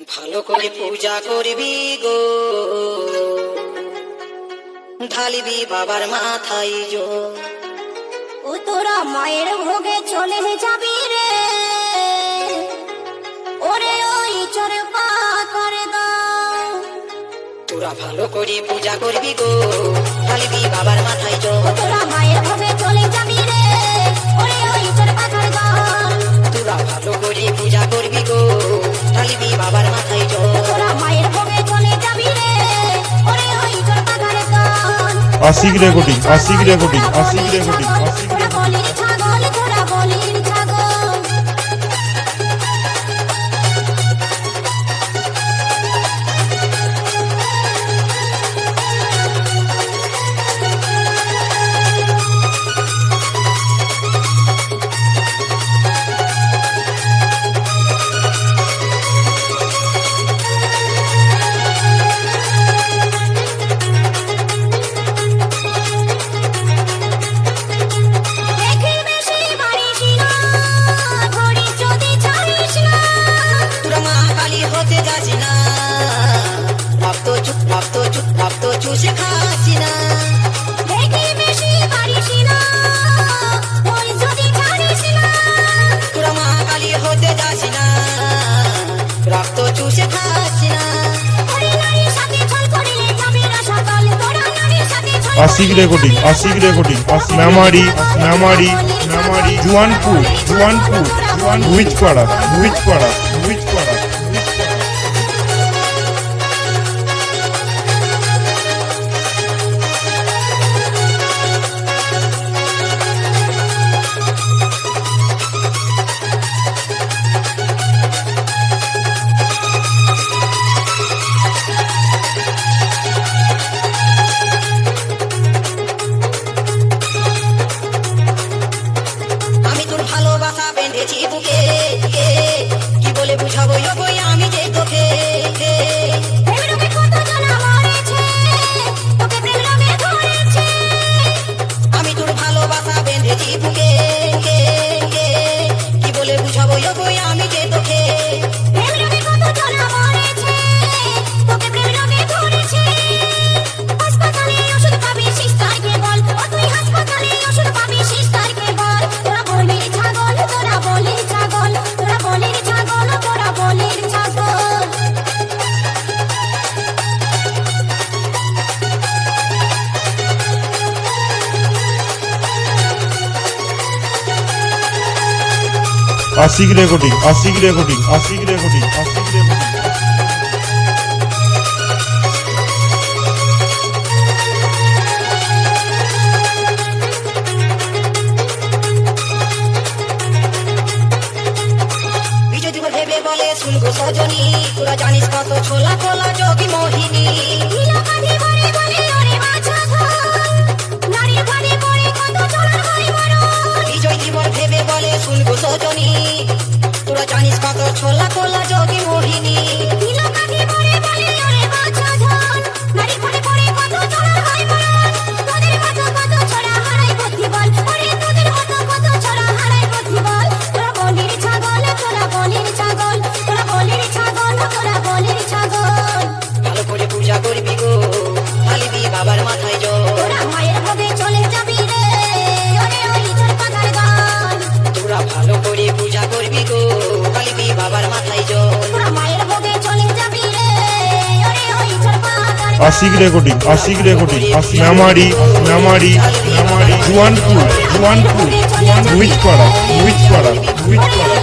ভালো করে পূজা করবি গো। ঢালিবি বাবার মাথায় জো। ও তোরা মায়ের ভোগে চলে যাবি রে। ওরে ওই চরে পা করে দাও। তোরা ভালো করে পূজা করবি গো। ঢালিবি বাবার মাথায় জো। তোরা মায়ের ভোগে চলে যাবি 아시기 레코딩. 아시기 레코딩. 아시기 레코딩. 아시기 শেখ হাসিনা হতে রেকর্ডিং আশিক রেকর্ডিং নামারি নামারি নামারি জুয়ানপুর জুয়ানপুর জুয়ান ভুইজপাড়া ভুইজপাড়া Ashik recording Ashik recording Ashik recording Ashik recording জানিস কত ছোলা কোলা যোগী মোহিনী। করবি গো কালিবি বাবার মাথায় জল। মায়ের বুকে চলে যাবি রে। আশিক রেকর্ডিং আশিক রেকর্ডিং নামারি নামারি নামারি জুয়ানপুর জুয়ানপুর জুয়ান হুইচপাড়া হুইচপাড়া হুইচপাড়া